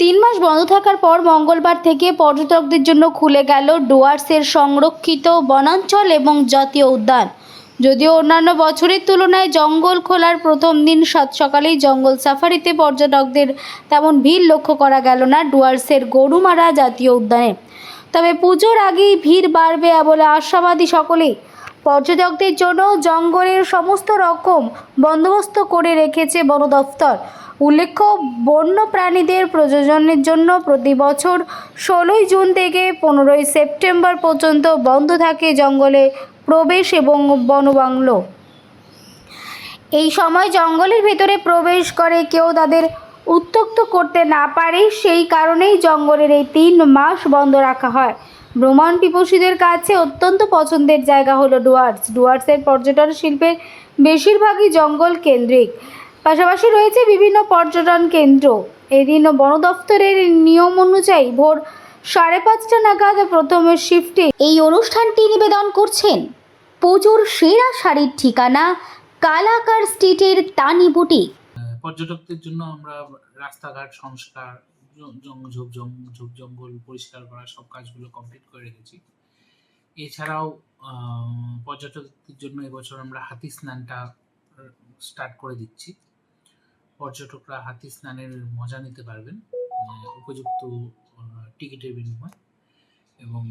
তিন মাস বন্ধ থাকার পর মঙ্গলবার থেকে পর্যটকদের জন্য খুলে গেল ডুয়ার্সের সংরক্ষিত বনাঞ্চল এবং জাতীয় উদ্যান। যদিও অন্যান্য বছরের তুলনায় জঙ্গল খোলার প্রথম দিন সাত সকালেই জঙ্গল সাফারিতে পর্যটকদের তেমন ভিড় লক্ষ্য করা গেল না ডুয়ার্সের গরুমারা জাতীয় উদ্যানে। তবে পুজোর আগেই ভিড় বাড়বে বলে আশাবাদী সকলেই পর্যটকদের জন্য জঙ্গলের সমস্ত রকম বন্দোবস্ত করে রেখেছে বন দফতর। উল্লেখ্য, বন্য প্রাণীদের প্রযোজনের জন্য প্রতি বছর ষোলোই জুন থেকে পনেরোই সেপ্টেম্বর পর্যন্ত বন্ধ থাকে জঙ্গলে প্রবেশ এবং বনবাংলো এই সময় জঙ্গলের ভেতরে প্রবেশ করে কেউ তাদের উত্তক্ত করতে না পারে, সেই কারণেই জঙ্গলের এই তিন মাস বন্ধ রাখা হয়। ভ্রমণ পিপসীদের কাছে অত্যন্ত পছন্দের জায়গা হলো ডুয়ার্স। ডুয়ার্সের পর্যটন শিল্পের বেশিরভাগই জঙ্গল কেন্দ্রিক। পাশাপাশি রয়েছে বিভিন্ন পর্যটন কেন্দ্র। এদিন বন দফতরের নিয়ম অনুযায়ী ভোর সাড়ে পাঁচটা নাগাদ প্রথম শিফটে এই অনুষ্ঠানটি নিবেদন করছেন পুজোর সেরা শাড়ির ঠিকানা কালাকার স্ট্রিটের তানি বুটিক। পর্যটকদের জন্য আমরা রাস্তাঘাট, সংস্কার ঝোপ ঝোপ, জঙ্গল পরিষ্কার করা, সব কাজগুলো কমপ্লিট করে রেখেছি। এছাড়াও পর্যটকদের জন্য এবছর আমরা হাতি স্নানটা স্টার্ট করে দিচ্ছি। পর্যটকরা হাতি স্নানের মজা নিতে পারবেন উপযুক্ত টিকিটের বিনিময়। এবং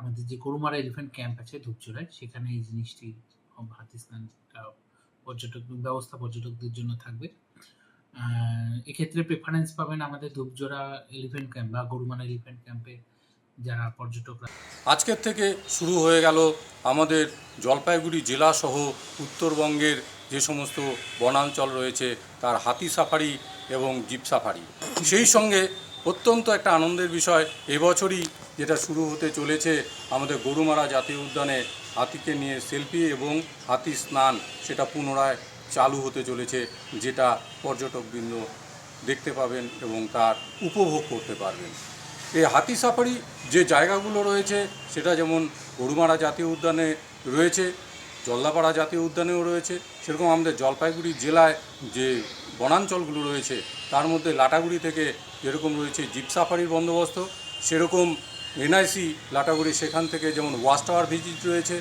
আমাদের যে গরুমারা এলিফ্যান্ট ক্যাম্প আছে ধূপচূড়ায়, সেখানে এই জিনিসটি, হাতি স্নানটা পর্যটক, ব্যবস্থা পর্যটকদের জন্য থাকবে। এক্ষেত্রে প্রেফারেন্স পাবেন আমাদের ধূপজোড়া এলিফেন্ট ক্যাম্প বা গরুমারা এলিফেন্ট ক্যাম্পে যারা পর্যটকরা আজকের থেকে শুরু হয়ে গেল আমাদের জলপাইগুড়ি জেলাসহ উত্তরবঙ্গের যে সমস্ত বনাঞ্চল রয়েছে, তার হাতি সাফারি এবং জিপ সাফারি সেই সঙ্গে অত্যন্ত একটা আনন্দের বিষয়, এবছরই যেটা শুরু হতে চলেছে আমাদের গরুমারা জাতীয় উদ্যানে হাতিকে নিয়ে সেলফি এবং হাতি স্নান, সেটা পুনরায় চালু হতে চলেছে, যেটা পর্যটকবৃন্দ দেখতে পাবেন এবং তার উপভোগ করতে পারবেন। এই হাতি সাফারি যে জায়গাগুলো রয়েছে, সেটা যেমন গরুমারা জাতীয় উদ্যানে রয়েছে, জল্লাপাড়া জাতীয় উদ্যানেও রয়েছে, সেরকম আমাদের জলপাইগুড়ি জেলায় যে বনাঞ্চলগুলো রয়েছে, তার মধ্যে লাটাগুড়ি থেকে যেরকম রয়েছে জিপ সাফারির বন্দোবস্ত, সেরকম এনআইসি লাটাগুড়ি সেখান থেকে যেমন ওয়াচ টাওয়ার ভিজিট রয়েছে,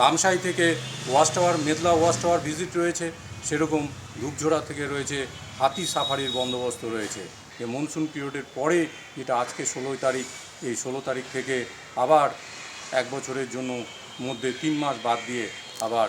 রামসাই থেকে watch tower, Medla watch tower visit রয়েছে সেরকম ধূপঝোড়া থেকে রয়েছে হাতি সাফারির বন্দোবস্ত রয়েছে। এই মনসুন পিরিয়ডের পরে যেটা আজকে ষোলোই তারিখ, এই ষোলো তারিখ থেকে আবার এক বছরের জন্য মধ্যে তিন মাস বাদ দিয়ে আবার